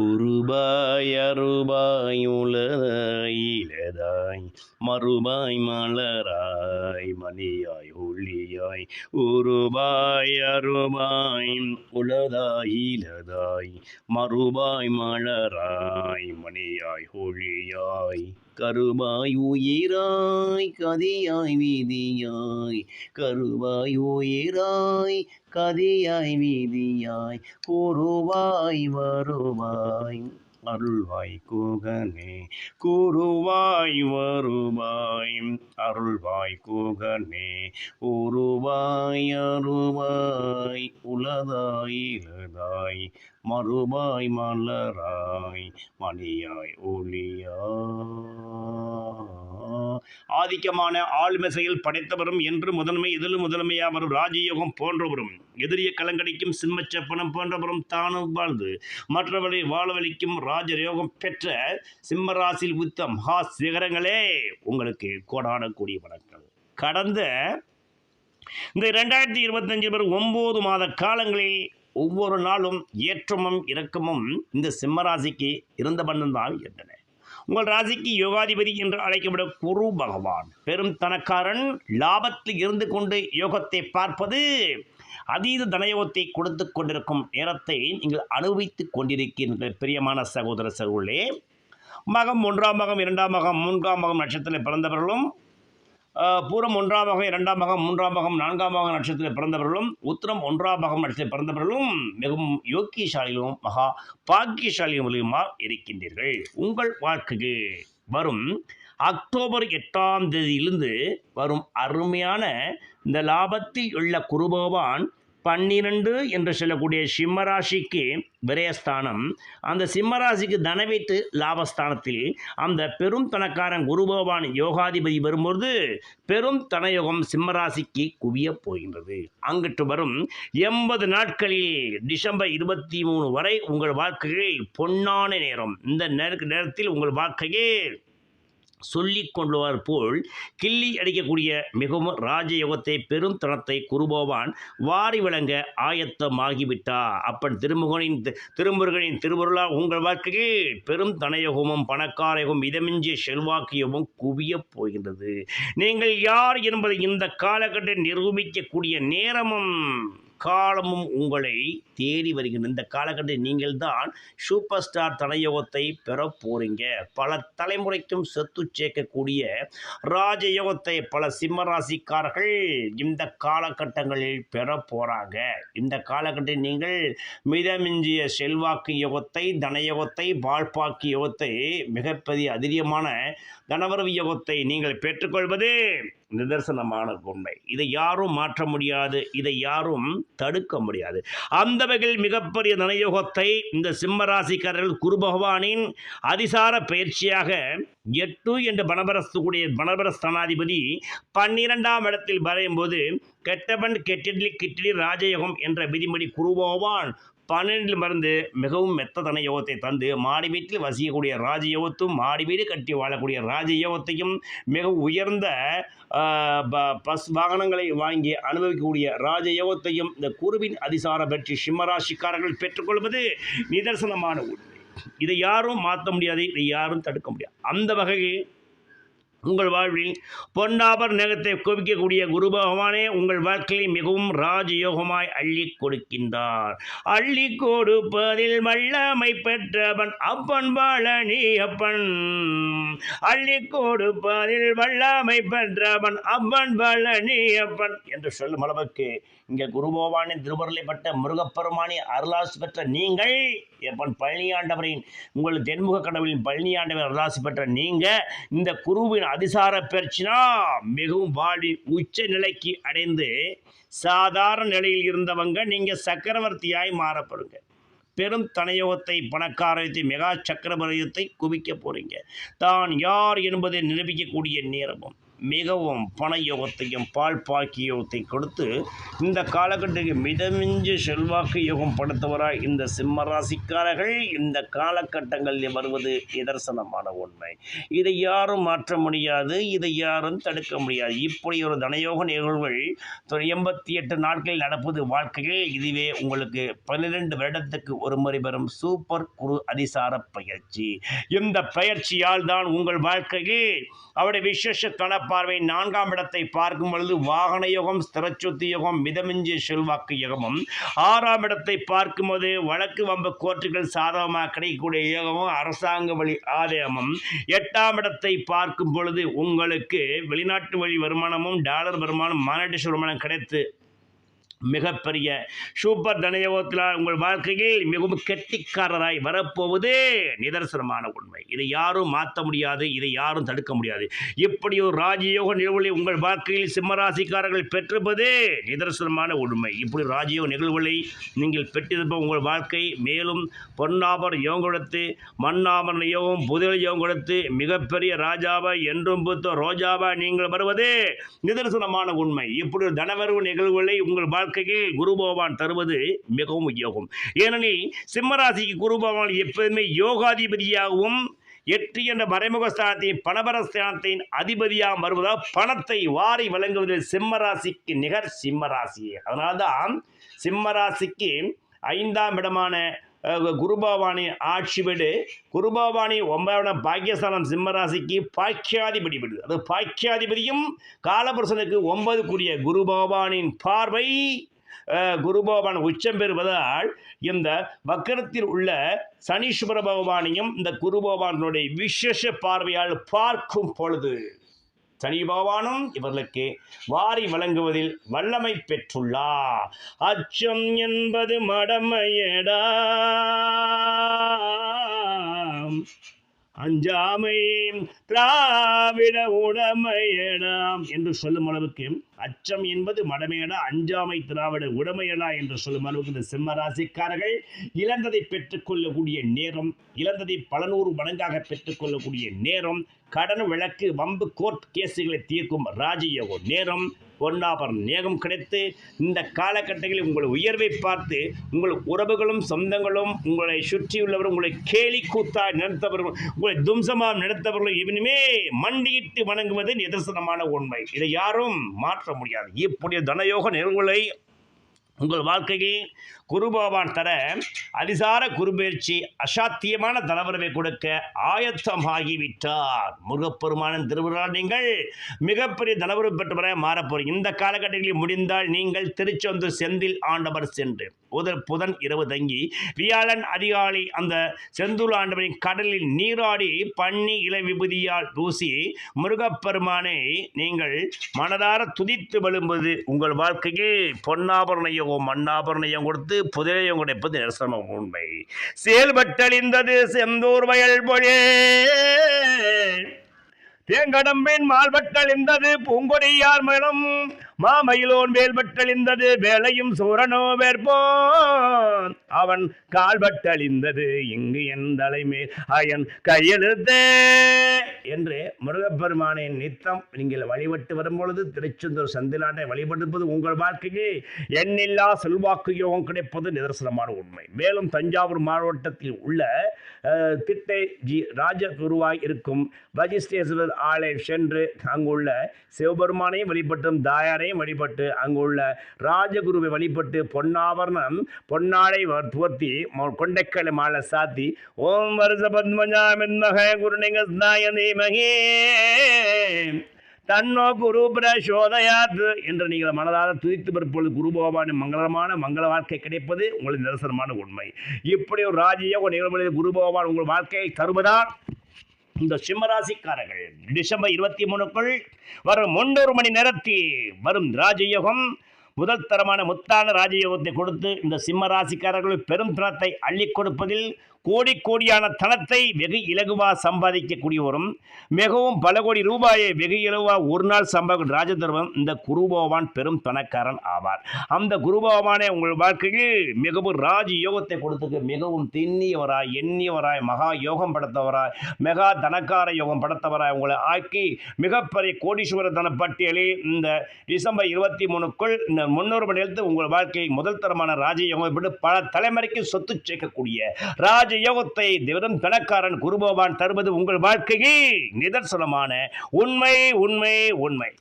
உருபாய் அருபாய் உலதாய் மறுபாய் மலராய் மணியாய் ஒளியாய் உருபாய் அருபாய் உலதாய் இலதாய் மறுபாய் மலராய் மணியாய் ஒளியாய் கருபாய் உயிராய் கதியாய் வீதியாய் கருவாய் உயிராய் கதியாய் வீதியாய் கூறுவாய் வருவாய். அருள்வாய் கோகனே கூறுவாய் வருவாய். அருள்வாய் கோகனே உருவாய் அருவாய் உலதாய் இலதாய் மறுபாய் மலராய் மணியாய் ஒளியா. ஆதிக்கமான ஆள்மிசையில் படைத்தவரும் என்று முதன்மை எதிலும் முதன்மையாவரும் ராஜயோகம் போன்றவரும் எதிரிய கலங்கடிக்கும் சிம்மச்சப்பனம் போன்றவரும் தானும் வாழ்ந்து மற்றவர்களை வாழவழிக்கும் ராஜயோகம் பெற்ற சிம்மராசியில் உத்த மகா சிகரங்களே உங்களுக்கு கோடான கூடிய வணக்கம் கடந்த இந்த ரெண்டாயிரத்தி இருபத்தஞ்சு பேர் ஒம்பது மாத காலங்களில் ஒவ்வொரு நாளும் ஏற்றமும் இறக்கமும் இந்த சிம்மராசிக்கு இருந்த வண்ணம்தான் இருந்தன. உங்கள் ராசிக்கு யோகாதிபதி என்று அழைக்கப்படும் குரு பகவான் பெரும் தனக்காரன் லாபத்தில் இருந்து கொண்டு யோகத்தை பார்ப்பது அதீத தனயோகத்தை கொடுத்து கொண்டிருக்கும் நேரத்தை நீங்கள் அனுபவித்துக் கொண்டிருக்கின்ற பிரியமான சகோதர சகோதரே மகம் ஒன்றாம் மகம் இரண்டாம் மகம் மூன்றாம் மகம் நட்சத்திரத்தில் பிறந்தவர்களும் பூரம் ஒன்றாம் மகம் இரண்டாம் மகம் மூன்றாம் மகம் நான்காம் மகம் நட்சத்திரத்தில் பிறந்தவர்களும் உத்திரம் ஒன்றாம் மகம் நட்சத்திரத்தில் பிறந்தவர்களும் மிகவும் யோக்கியசாலிகளும் மகா பாக்கியசாலிகளுமா இருக்கின்றீர்கள். உங்கள் வாழ்க்கைக்கு வரும் அக்டோபர் எட்டாம் தேதியிலிருந்து வரும் அருமையான இந்த லாபத்தில் உள்ள குருபகவான் பன்னிரண்டு என்று சொல்லக்கூடிய சிம்மராசிக்கு விரயஸ்தானம். அந்த சிம்மராசிக்கு தனவீட்டு லாபஸ்தானத்தில் அந்த பெரும் தனக்காரன் குரு பகவான் யோகாதிபதி வரும்பொழுது பெரும் தனயோகம் சிம்மராசிக்கு குவியப் போகின்றது. அங்கிட்டு வரும் எண்பது நாட்களில் டிசம்பர் இருபத்தி மூணு வரை உங்கள் வாழ்க்கையில் பொன்னான நேரம். இந்த நேர நேரத்தில் உங்கள் வாழ்க்கையே சொல்லிக் கொள்வார் போல் கிள்ளி அடிக்கக்கூடிய மிகவும் ராஜயோகத்தை பெரும் தனத்தை குருபோவான் வாரி வழங்க ஆயத்தமாகிவிட்டா. அப்பன் திருமுகனின் தி- திருமுருகனின் திருவருளா உங்கள் வாழ்க்கையில் பெரும் தனயோகமும் பணக்காரயோகம் இதமிஞ்சிய செல்வாக்கியமும் குவியப் போகின்றது. நீங்கள் யார் என்பதை இந்த காலகட்டத்தில் நிரூபிக்கக்கூடிய நேரமும் காலமும் உங்களை தேடி வருகின்ற இந்த காலகட்டத்தில் நீங்கள் தான் சூப்பர் ஸ்டார் தனயோகத்தை பெற போகிறீங்க பல தலைமுறைக்கும் சொத்து சேர்க்கக்கூடிய ராஜயோகத்தை பல சிம்மராசிக்காரர்கள் இந்த காலகட்டங்களில் பெற போறாங்க. இந்த காலகட்டத்தில் நீங்கள் மிதமிஞ்சிய செல்வாக்கு யோகத்தை தனயோகத்தை வாழ்பாக்கு யோகத்தை மிகப்பெரிய அதிரியமான தனவரவு யோகத்தை நீங்கள் பெற்றுக்கொள்வது நிதர்சனமான உண்மை. இதை யாரும் மாற்ற முடியாது இதை யாரும் தடுக்க முடியாது. அந்த வகையில் மிகப்பெரிய நனயோகத்தை இந்த சிம்மராசிக்காரர்கள் குரு பகவானின் அதிசார பயிற்சியாக எட்டு என்ற பணபரஸ்துடைய பணபரஸ்தானாதிபதி பன்னிரெண்டாம் இடத்தில் வரையும் போது கெட்டவன் கெட்டிடலி கிட்டிலி ராஜயோகம் என்ற விதிமொழி குரு பகவான் பன்னெண்டில் மருந்து மிகவும் மெத்த தன யோகத்தை தந்து மாடி வீட்டில் வசிக்கக்கூடிய ராஜயோகத்தும் மாடி வீடு கட்டி வாழக்கூடிய ராஜயோகத்தையும் மிக உயர்ந்த ப- பஸ் வாகனங்களை வாங்கி அனுபவிக்கக்கூடிய ராஜயோகத்தையும் இந்த குருவின் அதிசாரம் பெற்று சிம்மராசிக்காரர்கள் பெற்றுக்கொள்வது நிதர்சனமான உண்மை. இதை யாரும் மாற்ற முடியாது இதை யாரும் தடுக்க முடியாது. அந்த வகையில் உங்கள் வாழ்வில் பொன்னாபர் நகத்தை குவிக்கக்கூடிய குரு பகவானே உங்கள் வாழ்க்கையை மிகவும் ராஜயோகமாய் அள்ளி கொடுக்கின்றார். அள்ளி கொடுப்பதில் வல்லமை பெற்றவன் அப்பன் பழனி அப்பன். அள்ளி கொடுப்பதில் வல்லமை பெற்றவன் அப்பன் பழனி அப்பன். என்று சொல்லும் அளவுக்கு இங்கே குரு பகவானின் திருவருளைப்பட்ட முருகப்பெருமானி அருளாசி பெற்ற நீங்கள் எப்பன் பழனியாண்டவரின் உங்கள் தென்முக கடவுளின் பழனியாண்டவர் அருளாசி பெற்ற நீங்கள் இந்த குருவின் அதிசார பெயர்ச்சினா மிகவும் வாடி உச்ச நிலைக்கு அடைந்து சாதாரண நிலையில் இருந்தவங்க நீங்கள் சக்கரவர்த்தியாய் மாறப்படுங்க. பெரும் தனயோகத்தை பணக்காரத்தை மெகா சக்கரவர்த்தியத்தை குவிக்க போகிறீங்க தான் யார் என்பதை நிரூபிக்கக்கூடிய நேரமும். மிகவும் பண யோகத்தையும் பால் பாக்கிய யோகத்தை கொடுத்து இந்த காலகட்டத்துக்கு மிதமிஞ்சு செல்வாக்கு யோகம் படுத்தவராய் இந்த சிம்ம ராசிக்காரர்கள் இந்த காலகட்டங்களில் வருவது நிதர்சனமான உண்மை. இதை யாரும் மாற்ற முடியாது இதை யாரும் தடுக்க முடியாது. இப்படி ஒரு தனயோக நிகழ்வுகள் எண்பத்தி எட்டு நாட்களில் நடப்பது வாழ்க்கையில் இதுவே உங்களுக்கு பன்னிரெண்டு வருடத்துக்கு ஒரு முறை வரும் சூப்பர் குரு அதிசார பயிற்சி. இந்த பயிற்சியால் தான் உங்கள் வாழ்க்கையில் அவருடைய விசேஷ பார்வை நான்காம் இடத்தை பார்க்கும் பொழுது வாகன யோகம் ஸ்திரச்சொத்து யோகம் மிதமிஞ்சி செல்வாக்கு யோகமும். ஆறாம் இடத்தை பார்க்கும்போது வழக்கு வம்பு கோர்ட்டுகள் சாதகமாக கிடைக்கக்கூடிய யோகமும் அரசாங்க வழி ஆதாயமும். எட்டாம் இடத்தை பார்க்கும் பொழுது உங்களுக்கு வெளிநாட்டு வழி வருமானமும் டாலர் வருமானம் மானிட்டேஷன் வருமானம் கிடைத்து மிகப்பெரிய சூப்பர் தனயோகத்தில் உங்கள் வாழ்க்கையில் மிகவும் கெட்டிக்காரராய் வரப்போவது நிதர்சனமான உண்மை. இதை யாரும் மாற்ற முடியாது இதை யாரும் தடுக்க முடியாது. இப்படி ஒரு ராஜயோக நிகழ்வுகளை உங்கள் வாழ்க்கையில் சிம்மராசிக்காரர்கள் பெற்றிருப்பது நிதர்சனமான உண்மை. இப்படி ராஜயோக நிகழ்வுகளை நீங்கள் பெற்றிருப்ப உங்கள் வாழ்க்கை மேலும் பொன்னாபர் யோகம் கொடுத்து மண்ணாபரண யோகம் புதிய யோகம் கொடுத்து மிகப்பெரிய ராஜாவா என்றும் பூத்த ரோஜாவா நீங்கள் வருவது நிதர்சனமான உண்மை. இப்படி ஒரு தனவரவு நிகழ்வுகளை உங்கள் வாழ்க்கை வாழ்க்கையில் குரு பகவான் தருவது மிகவும் யோகம் ஏனெனில் சிம்மராசிக்கு குரு பகவான் எப்போதுமே யோகாதிபதியாகவும் எட்டு என்ற மறைமுக ஸ்தானத்தின் பணபர ஸ்தானத்தின் அதிபதியாக வருவதால் பணத்தை வாரி வழங்குவதில் சிம்மராசிக்கு நிகர் சிம்மராசி அதனால்தான் சிம்மராசிக்கு ஐந்தாம் இடமான குருபவானி ஆட்சி வீடு. குருபவானி ஒன்பதாம் பாக்கியஸ்தானம் சிம்மராசிக்கு பாக்கியாதிபதி பெடு அது பாக்கியாதிபதியும் காலபுருஷனுக்கு ஒன்பதுக்குரிய குருபகவானின் பார்வை. குருபவான் உச்சம் பெறுவதால் இந்த வக்கரத்தில் உள்ள சனீஸ்வர பகவானையும் இந்த குருபவானுடைய விசேஷ பார்வையால் பார்க்கும் பொழுது. சனி பகவானும் இவர்களுக்கு வாரி வழங்குவதில் வல்லமை பெற்றுள்ளார் அச்சம் என்பது மடமையடா. அஞ்சாமை திராவிட உடமையடாம் என்று சொல்லும் அளவுக்கு அச்சம் என்பது மடமையடா அஞ்சாமை திராவிட உடமையடா என்று சொல்லும் அளவுக்கு இந்த சிம்ம ராசிக்காரர்கள் இழந்ததை பெற்றுக்கொள்ளக்கூடிய நேரம் இழந்ததை பல நூறு மடங்காக பெற்றுக்கொள்ளக்கூடிய நேரம் கடன் விளக்கு வம்பு கோர்ட் கேஸுகளை தீர்க்கும் ராஜயோகம் நேரம். பொன்னாபரம் நேகம் கிடைத்து இந்த காலகட்டங்களில் உங்கள் உயர்வை பார்த்து உங்கள் உறவுகளும் சொந்தங்களும் உங்களை சுற்றியுள்ளவர்கள் உங்களை கேலி கூத்தாய் நடத்தவர்கள் உங்களை தும்சமாக நடத்தவர்கள் இவனுமே மண்டியிட்டு வணங்குவது நிதர்சனமான உண்மை. இதை யாரும் மாற்ற முடியாது. இப்படி தனயோக நிகழ்வுகளை உங்கள் வாழ்க்கையில் குரு பகவான் தர அதிசார குருபெயர்ச்சி அசாத்தியமான தலைவரவை கொடுக்க ஆயத்தமாகிவிட்டார். முருகப்பெருமானின் திருவிழா நீங்கள் மிகப்பெரிய தலைவரை பெற்றவரை மாறப்போறீங்க. இந்த காலகட்டங்களில் முடிந்தால் நீங்கள் திருச்செந்தூர் செந்தில் ஆண்டவர் சென்று புதன் புதன் இரவு தங்கி வியாழன் அதிகாலை அந்த செந்தூர் ஆண்டவரின் கடலில் நீராடி பன்னி இலை விபூதியால் பூசி முருகப்பெருமானை நீங்கள் மனதார துதித்து வழும்புவது உங்கள் வாழ்க்கையில் பொன்னாபரணையோ உலகம் மண்ணாபரணையும் கொடுத்து புதிரையும் கிடைப்பது நிரசனம் உண்மை. செயல்பட்டழிந்தது செந்தூர் வயல் பொழே தேங்கடம்பின் மால்பட்டழிந்தது பூங்கொடியார் மனம் மாமயிலோன் வேல்பட்டழிந்தது வேலையும் சூரனோ வேற்போன். அவன் கால்பட்டழிந்தது இங்கு என் தலைமேல் அயன் கையெழுத்தே. என்று முருகப்பெருமானின் நித்தம் நீங்கள் வழிபட்டு வரும்பொழுது திருச்செந்தூர் சந்திலாண்டை வழிபடுப்பது உங்கள் வாழ்க்கைக்கு எண்ணில்லா செல்வாக்கு யோகம் கிடைப்பது நிதர்சனமான உண்மை. மேலும் தஞ்சாவூர் மாவட்டத்தில் உள்ள திட்டை ஜி ராஜகுருவாய் இருக்கும் வஜிஸ்டேஸ்வரர் ஆலயம் சென்று அங்குள்ள சிவபெருமானையும் வழிபட்டும் தாயாரை தாயாரையும் வழிபட்டு அங்குள்ள ராஜகுருவை வழிபட்டு பொன்னாவரணம் பொன்னாடை வர்- துவர்த்தி கொண்டைக்கலை மாலை சாத்தி ஓம் வருஷ பத்மஜாமின்மக குருணிங்க ஸ்நாயனீமகே தன்னோ குரு பிரசோதயாத் என்று நீங்கள் மனதார துதித்து பிற்பொழுது குரு பகவானின் மங்களமான மங்கள வாழ்க்கை கிடைப்பது உங்களுக்கு நிரசனமான உண்மை. இப்படி ஒரு ராஜயோக நிகழ்வுகளில் குரு பகவான் உங்கள் வாழ்க்கையை தருவதால் இந்த சிம்மராசிக்காரர்கள் டிசம்பர் இருபத்தி மூணுக்குள் வரும் முன்னூறு மணி நேரத்தில் வரும் ராஜயோகம். முதல் தரமான முத்தான ராஜயோகத்தை கொடுத்து இந்த சிம்ம ராசிக்காரர்கள் பெரும் தனத்தை அள்ளி கொடுப்பதில் கோடி கோடியான தனத்தை வெகு இலகுவாக சம்பாதிக்கக்கூடியவரும் மிகவும் பல கோடி ரூபாயை வெகு இலகுவாக ஒரு நாள் சம்பாதிக்கும் ராஜதர்மம் இந்த குருபகவான் பெரும் பணக்காரன் ஆவார். அந்த குருபகவானே உங்கள் வாழ்க்கையில் மிகவும் ராஜ யோகத்தை கொடுத்துக்கு மிகவும் திண்ணியவராய் எண்ணியவராய் மகா யோகம் படுத்தவராய் மெகா தனக்கார யோகம் படுத்தவராய் உங்களை ஆக்கி மிகப்பெரிய கோடீஸ்வர தன பட்டியலில் இந்த டிசம்பர் இருபத்தி மூணுக்குள் இந்த முன்னூறு மணி நேரத்தில் உங்கள் வாழ்க்கையை முதல் தரமான ராஜயோகம் விட்டு பல தலைமுறைக்கு சொத்து சேர்க்கக்கூடிய ராஜ யோகத்தை வெறும் தனக்காரன் குருபவான் தருவது உங்கள் வாழ்க்கையில் நிதர்சனமான உண்மை உண்மை உண்மை.